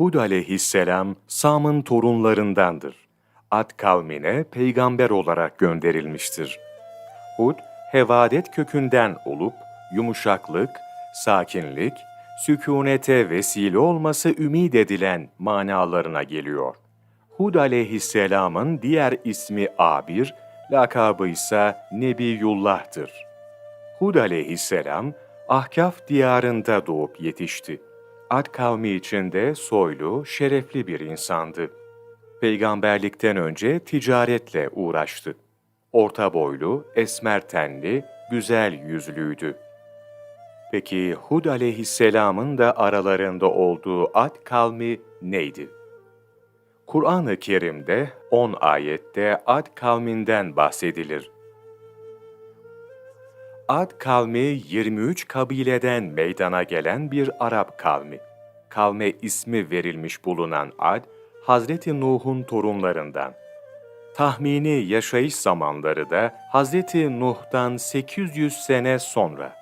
Hud aleyhisselam Sam'ın torunlarındandır. Ad kavmine peygamber olarak gönderilmiştir. Hud, hevadet kökünden olup yumuşaklık, sakinlik, sükunete vesile olması ümid edilen manalarına geliyor. Hud aleyhisselamın diğer ismi Abir, lakabı ise Nebiyullah'tır. Hud aleyhisselam, Ahkaf diyarında doğup yetişti. Ad kavmi içinde soylu, şerefli bir insandı. Peygamberlikten önce ticaretle uğraştı. Orta boylu, esmer tenli, güzel yüzlüydü. Peki Hud aleyhisselamın da aralarında olduğu Ad kavmi neydi? Kur'an-ı Kerim'de 10 ayette Ad kavminden bahsedilir. Ad kavmi 23 kabileden meydana gelen bir Arap kavmi. Kavme ismi verilmiş bulunan Ad, Hazreti Nuh'un torunlarından. Tahmini yaşayış zamanları da Hazreti Nuh'tan 800 sene sonra.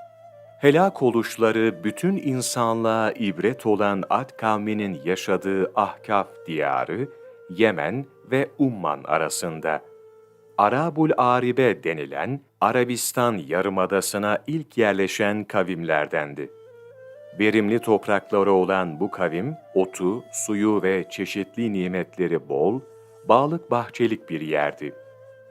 Helak oluşları bütün insanlığa ibret olan Ad kavminin yaşadığı Ahkaf diyarı, Yemen ve Umman arasında. Arabul Aribe denilen Arabistan yarımadasına ilk yerleşen kavimlerdendi. Verimli toprakları olan bu kavim, otu, suyu ve çeşitli nimetleri bol, bağlık bahçelik bir yerdi.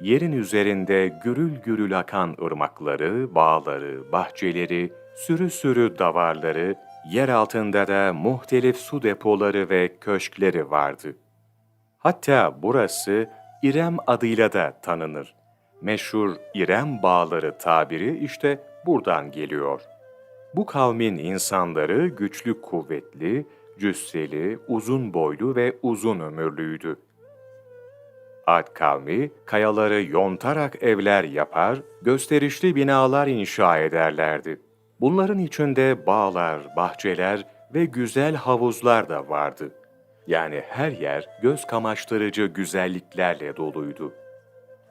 Yerin üzerinde gürül gürül akan ırmakları, bağları, bahçeleri, sürü sürü davarları, yer altında da muhtelif su depoları ve köşkleri vardı. Hatta burası İrem adıyla da tanınır. Meşhur İrem Bağları tabiri işte buradan geliyor. Bu kavmin insanları güçlü kuvvetli, cüsseli, uzun boylu ve uzun ömürlüydü. Ad kavmi kayaları yontarak evler yapar, gösterişli binalar inşa ederlerdi. Bunların içinde bağlar, bahçeler ve güzel havuzlar da vardı. Yani her yer göz kamaştırıcı güzelliklerle doluydu.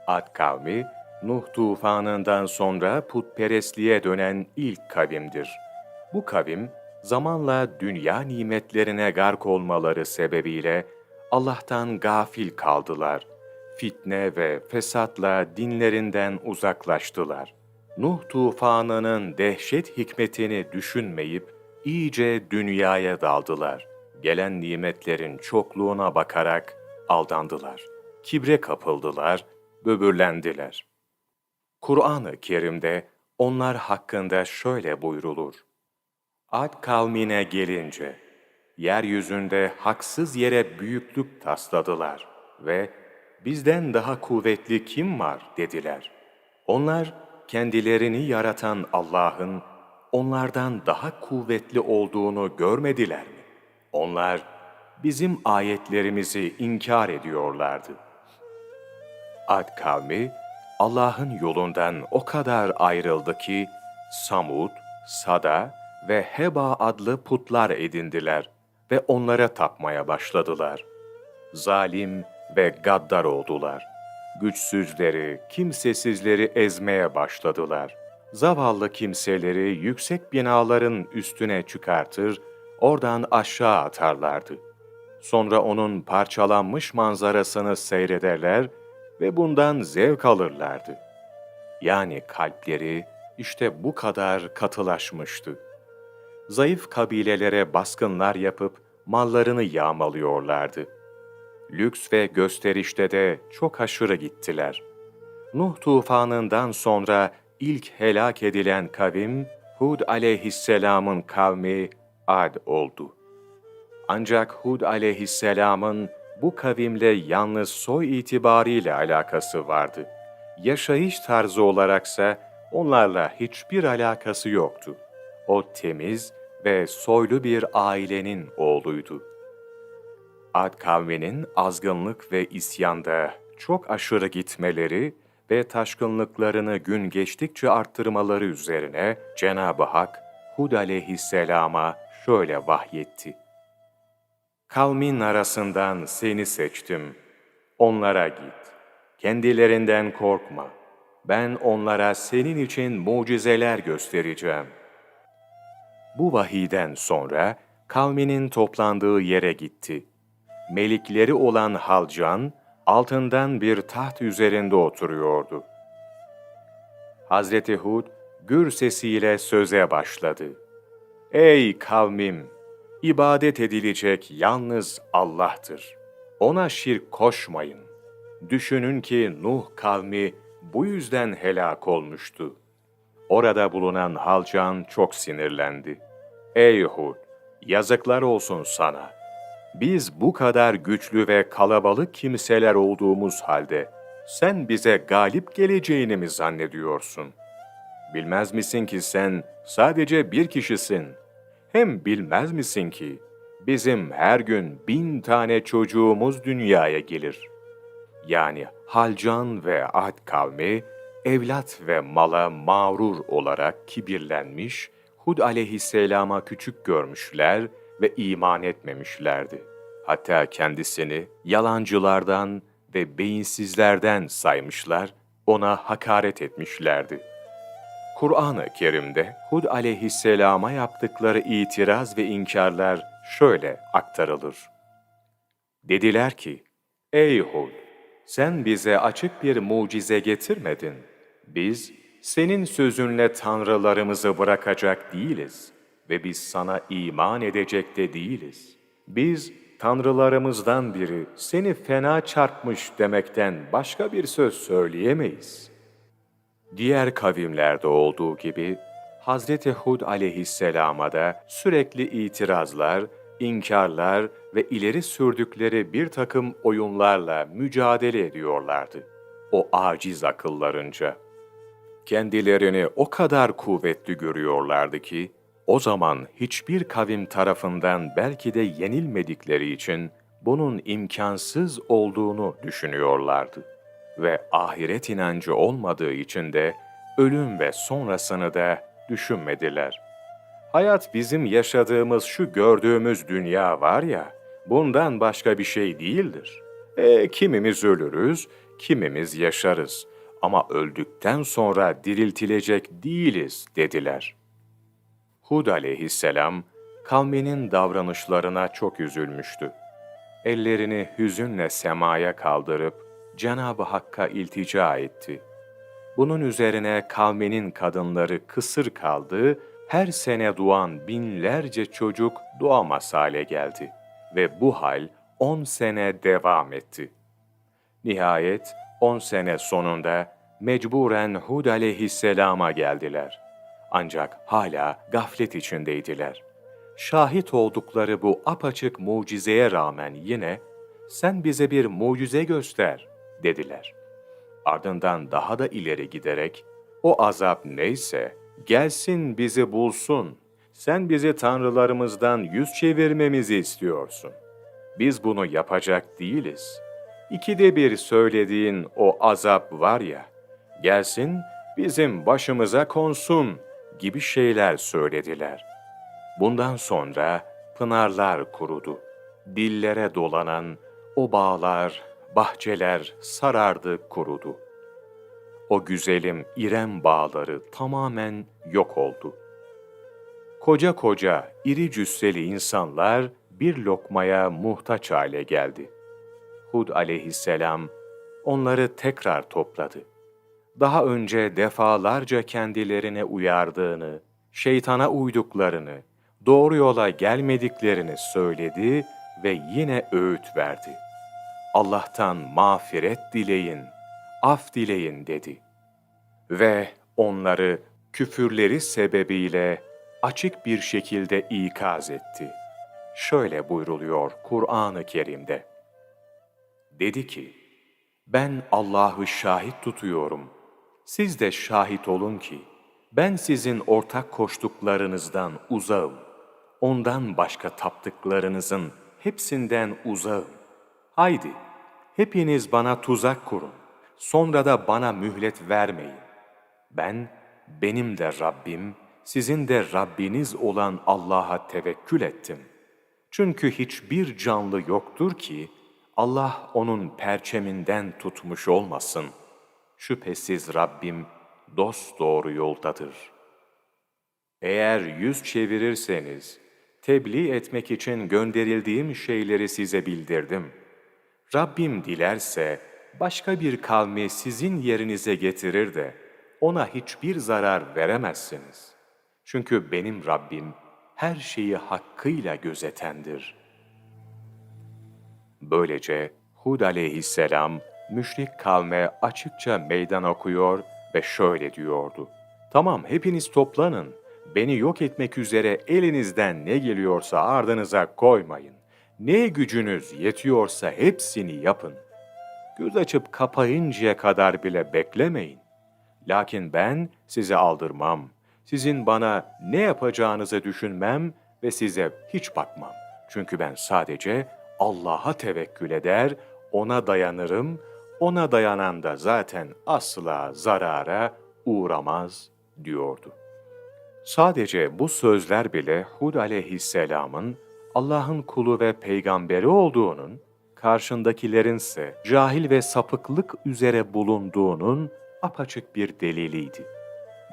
Ad kavmi, Nuh tufanından sonra putperestliğe dönen ilk kavimdir. Bu kavim, zamanla dünya nimetlerine gark olmaları sebebiyle Allah'tan gafil kaldılar. Fitne ve fesatla dinlerinden uzaklaştılar. Nuh tufanının dehşet hikmetini düşünmeyip iyice dünyaya daldılar. Gelen nimetlerin çokluğuna bakarak aldandılar. Kibre kapıldılar, böbürlendiler. Kur'an-ı Kerim'de onlar hakkında şöyle buyrulur. Ad kavmine gelince, yeryüzünde haksız yere büyüklük tasladılar ve bizden daha kuvvetli kim var dediler. Onlar kendilerini yaratan Allah'ın onlardan daha kuvvetli olduğunu görmediler mi? Onlar bizim ayetlerimizi inkar ediyorlardı. Ad kavmi Allah'ın yolundan o kadar ayrıldı ki Samud, Sada ve Heba adlı putlar edindiler ve onlara tapmaya başladılar. Zalim ve gaddar oldular. Güçsüzleri, kimsesizleri ezmeye başladılar. Zavallı kimseleri yüksek binaların üstüne çıkartır, oradan aşağı atarlardı. Sonra onun parçalanmış manzarasını seyrederler ve bundan zevk alırlardı. Yani kalpleri işte bu kadar katılaşmıştı. Zayıf kabilelere baskınlar yapıp mallarını yağmalıyorlardı. Lüks ve gösterişte de çok aşırı gittiler. Nuh tufanından sonra ilk helak edilen kavim Hud aleyhisselamın kavmi Ad oldu. Ancak Hud aleyhisselamın bu kavimle yalnız soy itibariyle alakası vardı. Yaşayış tarzı olaraksa onlarla hiçbir alakası yoktu. O temiz ve soylu bir ailenin oğluydu. Ad kavminin azgınlık ve isyanda çok aşırı gitmeleri ve taşkınlıklarını gün geçtikçe arttırmaları üzerine Cenab-ı Hak Hud aleyhisselama şöyle vahyetti. Kavmin arasından seni seçtim. Onlara git. Kendilerinden korkma. Ben onlara senin için mucizeler göstereceğim. Bu vahiden sonra kavminin toplandığı yere gitti. Melikleri olan Halcan, altından bir taht üzerinde oturuyordu. Hazreti Hud, gür sesiyle söze başladı. Ey kavmim! ibadet edilecek yalnız Allah'tır. Ona şirk koşmayın. Düşünün ki Nuh kavmi bu yüzden helak olmuştu. Orada bulunan Halcan çok sinirlendi. Ey Hud! Yazıklar olsun sana. Biz bu kadar güçlü ve kalabalık kimseler olduğumuz halde sen bize galip geleceğini mi zannediyorsun? Bilmez misin ki sen sadece bir kişisin? Hem bilmez misin ki bizim her gün bin tane çocuğumuz dünyaya gelir. Yani Halcan ve Ad kavmi evlat ve mala mağrur olarak kibirlenmiş, Hud aleyhisselama küçük görmüşler ve iman etmemişlerdi. Hatta kendisini yalancılardan ve beyinsizlerden saymışlar, ona hakaret etmişlerdi. Kur'an-ı Kerim'de Hud aleyhisselama yaptıkları itiraz ve inkarlar şöyle aktarılır. Dediler ki, Ey Hud! Sen bize açık bir mucize getirmedin. Biz, senin sözünle tanrılarımızı bırakacak değiliz ve biz sana iman edecek de değiliz. Biz, tanrılarımızdan biri seni fena çarpmış demekten başka bir söz söyleyemeyiz.'' Diğer kavimlerde olduğu gibi Hazreti Hud aleyhisselama da sürekli itirazlar, inkarlar ve ileri sürdükleri bir takım oyunlarla mücadele ediyorlardı. O aciz akıllarınca. Kendilerini o kadar kuvvetli görüyorlardı ki, o zaman hiçbir kavim tarafından belki de yenilmedikleri için bunun imkansız olduğunu düşünüyorlardı ve ahiret inancı olmadığı için de ölüm ve sonrasını da düşünmediler. Hayat bizim yaşadığımız şu gördüğümüz dünya var ya, bundan başka bir şey değildir. E, kimimiz ölürüz, kimimiz yaşarız ama öldükten sonra diriltilecek değiliz dediler. Hud aleyhisselam kavminin davranışlarına çok üzülmüştü. Ellerini hüzünle semaya kaldırıp Cenab-ı Hakk'a iltica etti. Bunun üzerine kavminin kadınları kısır kaldı, her sene doğan binlerce çocuk doğamaz hale geldi ve bu hal on sene devam etti. Nihayet on sene sonunda mecburen Hud aleyhisselama geldiler. Ancak hala gaflet içindeydiler. Şahit oldukları bu apaçık mucizeye rağmen yine sen bize bir mucize göster dediler. Ardından daha da ileri giderek, o azap neyse gelsin bizi bulsun. Sen bizi tanrılarımızdan yüz çevirmemizi istiyorsun. Biz bunu yapacak değiliz. İkide bir söylediğin o azap var ya, gelsin bizim başımıza konsun gibi şeyler söylediler. Bundan sonra pınarlar kurudu. Dillere dolanan o bağlar, bahçeler sarardı kurudu. O güzelim İrem bağları tamamen yok oldu. Koca koca iri cüsseli insanlar bir lokmaya muhtaç hale geldi. Hud aleyhisselam onları tekrar topladı. Daha önce defalarca kendilerine uyardığını, şeytana uyduklarını, doğru yola gelmediklerini söyledi ve yine öğüt verdi.'' Allah'tan mağfiret dileyin, af dileyin dedi. Ve onları küfürleri sebebiyle açık bir şekilde ikaz etti. Şöyle buyruluyor Kur'an-ı Kerim'de. Dedi ki, ben Allah'ı şahit tutuyorum. Siz de şahit olun ki, ben sizin ortak koştuklarınızdan uzağım. Ondan başka taptıklarınızın hepsinden uzağım. Haydi, hepiniz bana tuzak kurun. Sonra da bana mühlet vermeyin. Ben, benim de Rabbim, sizin de Rabbiniz olan Allah'a tevekkül ettim. Çünkü hiçbir canlı yoktur ki Allah onun perçeminden tutmuş olmasın. Şüphesiz Rabbim dost doğru yoldadır. Eğer yüz çevirirseniz, Tebliğ etmek için gönderildiğim şeyleri size bildirdim. Rabbim dilerse başka bir kavmi sizin yerinize getirir de ona hiçbir zarar veremezsiniz. Çünkü benim Rabbim her şeyi hakkıyla gözetendir. Böylece Hud aleyhisselam müşrik kavme açıkça meydan okuyor ve şöyle diyordu. Tamam hepiniz toplanın. Beni yok etmek üzere elinizden ne geliyorsa ardınıza koymayın. Ne gücünüz yetiyorsa hepsini yapın. Göz açıp kapayıncaya kadar bile beklemeyin. Lakin ben size aldırmam. Sizin bana ne yapacağınızı düşünmem ve size hiç bakmam. Çünkü ben sadece Allah'a tevekkül eder, ona dayanırım, ona dayanan da zaten asla zarara uğramaz diyordu. Sadece bu sözler bile Hud aleyhisselamın Allah'ın kulu ve peygamberi olduğunun, karşındakilerinse cahil ve sapıklık üzere bulunduğunun apaçık bir deliliydi.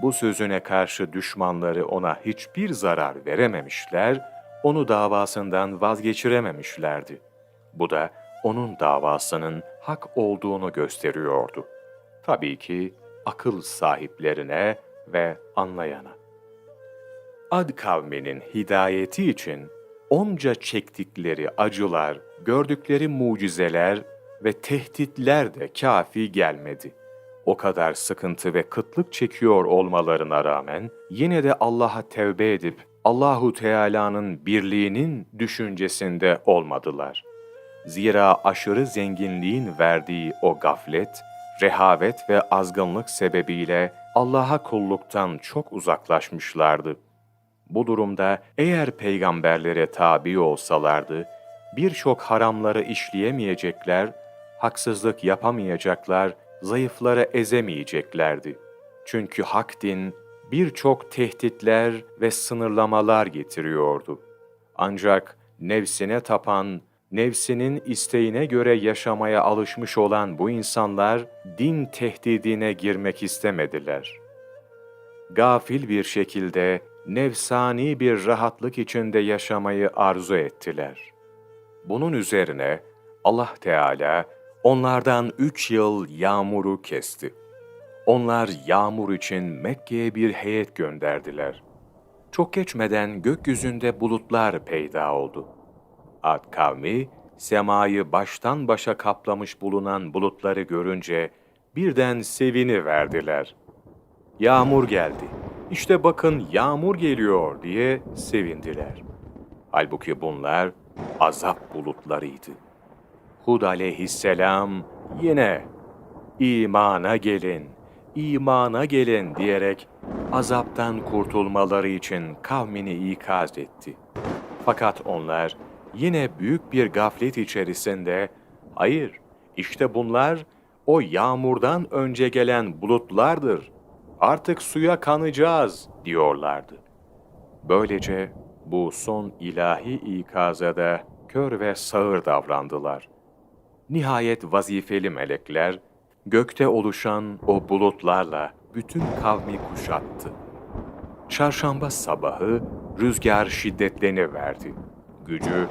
Bu sözüne karşı düşmanları ona hiçbir zarar verememişler, onu davasından vazgeçirememişlerdi. Bu da onun davasının hak olduğunu gösteriyordu. Tabii ki akıl sahiplerine ve anlayana. Ad kavminin hidayeti için onca çektikleri acılar, gördükleri mucizeler ve tehditler de kafi gelmedi. O kadar sıkıntı ve kıtlık çekiyor olmalarına rağmen yine de Allah'a tevbe edip Allahu Teala'nın birliğinin düşüncesinde olmadılar. Zira aşırı zenginliğin verdiği o gaflet, rehavet ve azgınlık sebebiyle Allah'a kulluktan çok uzaklaşmışlardı. Bu durumda eğer peygamberlere tabi olsalardı, birçok haramları işleyemeyecekler, haksızlık yapamayacaklar, zayıfları ezemeyeceklerdi. Çünkü hak din birçok tehditler ve sınırlamalar getiriyordu. Ancak nefsine tapan, nefsinin isteğine göre yaşamaya alışmış olan bu insanlar din tehdidine girmek istemediler. Gafil bir şekilde nefsani bir rahatlık içinde yaşamayı arzu ettiler. Bunun üzerine Allah Teala onlardan üç yıl yağmuru kesti. Onlar yağmur için Mekke'ye bir heyet gönderdiler. Çok geçmeden gökyüzünde bulutlar peyda oldu. Ad kavmi, semayı baştan başa kaplamış bulunan bulutları görünce birden sevini verdiler. Yağmur geldi. İşte bakın yağmur geliyor diye sevindiler. Halbuki bunlar azap bulutlarıydı. Hud aleyhisselam yine imana gelin, imana gelin diyerek azaptan kurtulmaları için kavmini ikaz etti. Fakat onlar yine büyük bir gaflet içerisinde, hayır işte bunlar o yağmurdan önce gelen bulutlardır, artık suya kanacağız diyorlardı. Böylece bu son ilahi ikaza da kör ve sağır davrandılar. Nihayet vazifeli melekler, gökte oluşan o bulutlarla bütün kavmi kuşattı. Çarşamba sabahı rüzgar şiddetleniverdi. Gücü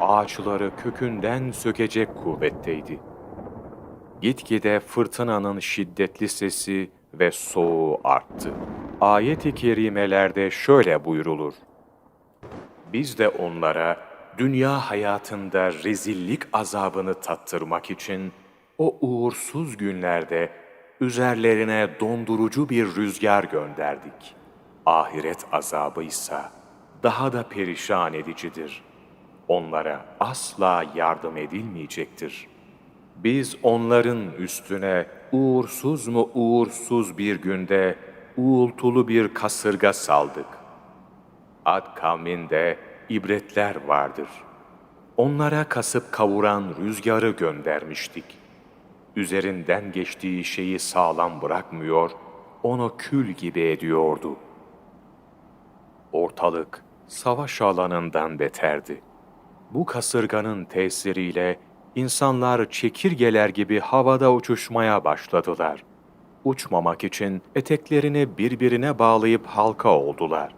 ağaçları kökünden sökecek kuvvetteydi. Gitgide fırtınanın şiddetli sesi ve soğuğu arttı. Ayet-i kerimelerde şöyle buyrulur. Biz de onlara dünya hayatında rezillik azabını tattırmak için o uğursuz günlerde üzerlerine dondurucu bir rüzgar gönderdik. Ahiret azabı ise daha da perişan edicidir. Onlara asla yardım edilmeyecektir. Biz onların üstüne uğursuz mu uğursuz bir günde uğultulu bir kasırga saldık. Ad kavminde ibretler vardır. Onlara kasıp kavuran rüzgarı göndermiştik. Üzerinden geçtiği şeyi sağlam bırakmıyor, onu kül gibi ediyordu. Ortalık savaş alanından beterdi. Bu kasırganın tesiriyle insanlar çekirgeler gibi havada uçuşmaya başladılar. Uçmamak için eteklerini birbirine bağlayıp halka oldular.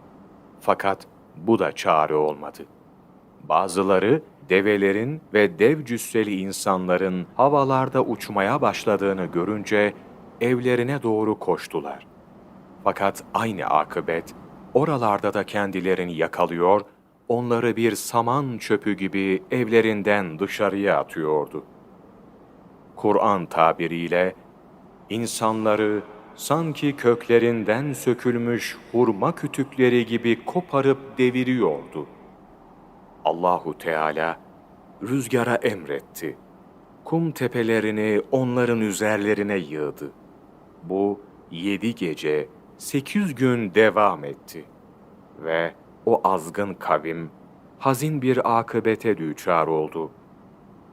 Fakat bu da çare olmadı. Bazıları develerin ve dev cüsseli insanların havalarda uçmaya başladığını görünce evlerine doğru koştular. Fakat aynı akıbet oralarda da kendilerini yakalıyor, onları bir saman çöpü gibi evlerinden dışarıya atıyordu. Kur'an tabiriyle insanları sanki köklerinden sökülmüş hurma kütükleri gibi koparıp deviriyordu. Allahu Teala rüzgara emretti. Kum tepelerini onların üzerlerine yığdı. Bu yedi gece, sekiz gün devam etti. Ve o azgın kavim hazin bir akıbete düçar oldu.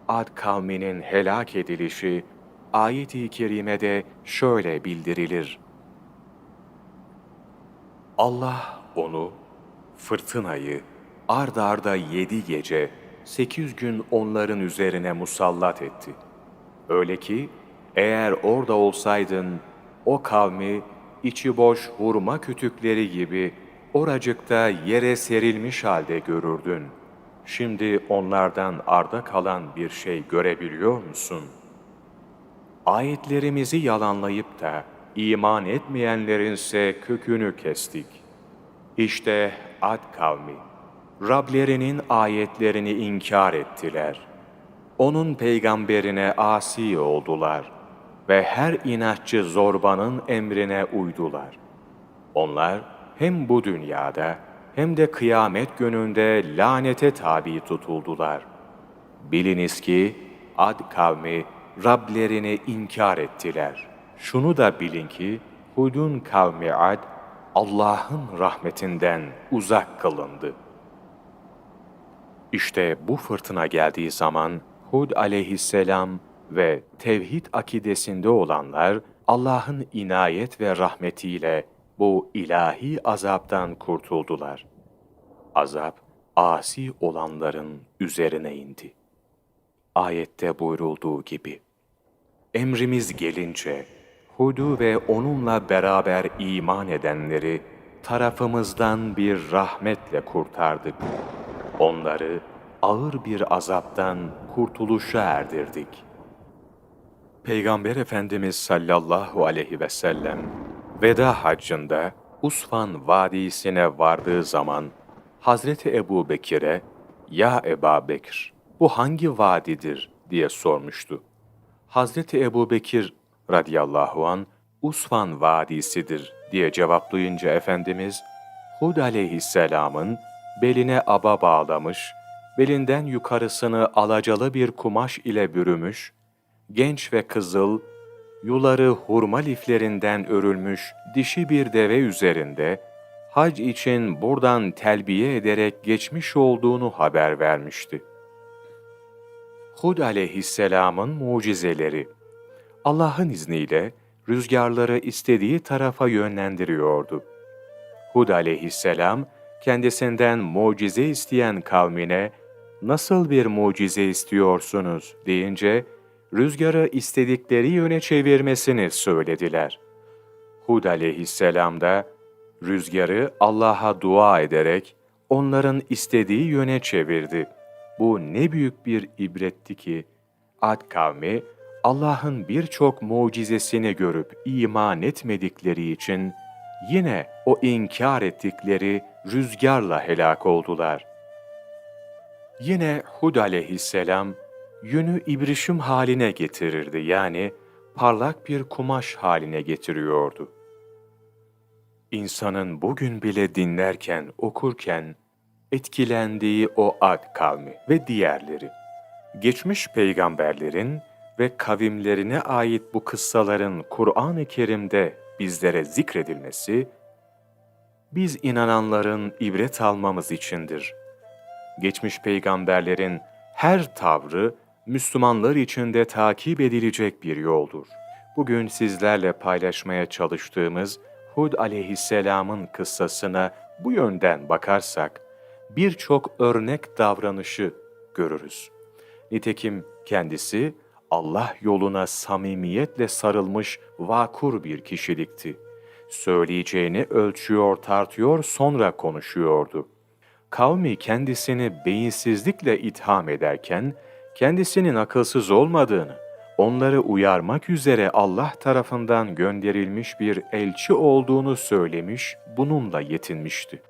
Ad kavminin helak edilişi ayet-i kerimede şöyle bildirilir. Allah onu, fırtınayı, ard arda yedi gece, sekiz gün onların üzerine musallat etti. Öyle ki, eğer orada olsaydın, o kavmi içi boş hurma kütükleri gibi oracıkta yere serilmiş halde görürdün. Şimdi onlardan arda kalan bir şey görebiliyor musun? Ayetlerimizi yalanlayıp da iman etmeyenlerin ise kökünü kestik. İşte Ad kavmi, Rablerinin ayetlerini inkar ettiler. Onun peygamberine asi oldular ve her inatçı zorbanın emrine uydular. Onlar hem bu dünyada hem de kıyamet gününde lanete tabi tutuldular. Biliniz ki Ad kavmi Rablerini inkar ettiler. Şunu da bilin ki Hud'un kavmi Ad Allah'ın rahmetinden uzak kılındı. İşte bu fırtına geldiği zaman Hud aleyhisselam ve tevhid akidesinde olanlar Allah'ın inayet ve rahmetiyle bu ilahi azaptan kurtuldular. Azap, asi olanların üzerine indi. Ayette buyurulduğu gibi, Emrimiz gelince, Hud'u ve onunla beraber iman edenleri tarafımızdan bir rahmetle kurtardık. Onları ağır bir azaptan kurtuluşa erdirdik. Peygamber Efendimiz sallallahu aleyhi ve sellem veda haccında Usfan Vadisi'ne vardığı zaman Hazreti Ebu Bekir'e ''Ya Eba Bekir, bu hangi vadidir?'' diye sormuştu. Hazreti Ebu Bekir radıyallahu an Usfan Vadisi'dir diye cevaplayınca Efendimiz Hud aleyhisselamın beline aba bağlamış, belinden yukarısını alacalı bir kumaş ile bürümüş, genç ve kızıl, yuları hurma liflerinden örülmüş dişi bir deve üzerinde, hac için buradan telbiye ederek geçmiş olduğunu haber vermişti. Hud aleyhisselamın mucizeleri Allah'ın izniyle rüzgarları istediği tarafa yönlendiriyordu. Hud aleyhisselam kendisinden mucize isteyen kavmine nasıl bir mucize istiyorsunuz deyince rüzgarı istedikleri yöne çevirmesini söylediler. Hud aleyhisselam da rüzgarı Allah'a dua ederek onların istediği yöne çevirdi. Bu ne büyük bir ibretti ki Ad kavmi Allah'ın birçok mucizesini görüp iman etmedikleri için yine o inkar ettikleri rüzgarla helak oldular. Yine Hud aleyhisselam yünü ibrişim haline getirirdi yani parlak bir kumaş haline getiriyordu. İnsanın bugün bile dinlerken, okurken etkilendiği o Ad kavmi ve diğerleri, geçmiş peygamberlerin ve kavimlerine ait bu kıssaların Kur'an-ı Kerim'de bizlere zikredilmesi, biz inananların ibret almamız içindir. Geçmiş peygamberlerin her tavrı Müslümanlar için de takip edilecek bir yoldur. Bugün sizlerle paylaşmaya çalıştığımız Hud aleyhisselamın kıssasına bu yönden bakarsak, birçok örnek davranışı görürüz. Nitekim kendisi Allah yoluna samimiyetle sarılmış vakur bir kişilikti. Söyleyeceğini ölçüyor, tartıyor, sonra konuşuyordu. kavmi kendisini beyinsizlikle itham ederken, kendisinin akılsız olmadığını, onları uyarmak üzere Allah tarafından gönderilmiş bir elçi olduğunu söylemiş, bununla yetinmişti.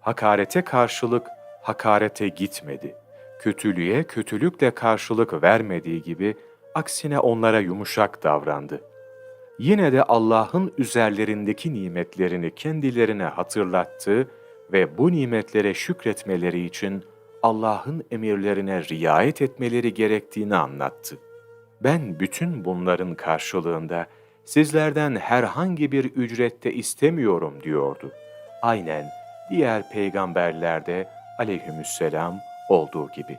Hakarete karşılık hakarete gitmedi. Kötülüğe kötülükle karşılık vermediği gibi aksine onlara yumuşak davrandı. Yine de Allah'ın üzerlerindeki nimetlerini kendilerine hatırlattı ve bu nimetlere şükretmeleri için Allah'ın emirlerine riayet etmeleri gerektiğini anlattı. Ben bütün bunların karşılığında sizlerden herhangi bir ücrette istemiyorum diyordu. Aynen diğer peygamberlerde aleyhisselam olduğu gibi.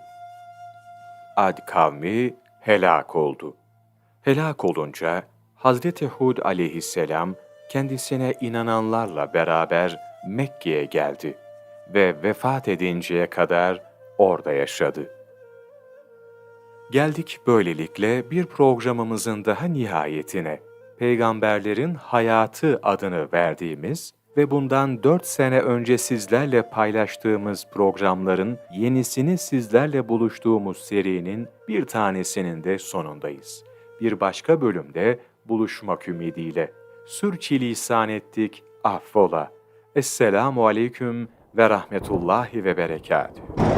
Ad kavmi helak oldu. Helak olunca Hazreti Hud aleyhisselam kendisine inananlarla beraber Mekke'ye geldi ve vefat edinceye kadar orada yaşadı. Geldik böylelikle bir programımızın daha nihayetine. Peygamberlerin Hayatı adını verdiğimiz ve bundan 4 sene önce sizlerle paylaştığımız programların yenisini sizlerle buluştuğumuz serinin bir tanesinin de sonundayız. Bir başka bölümde buluşmak ümidiyle. Sürçülisan ettik, affola. Esselamu aleyküm ve rahmetullahi ve berekatühü.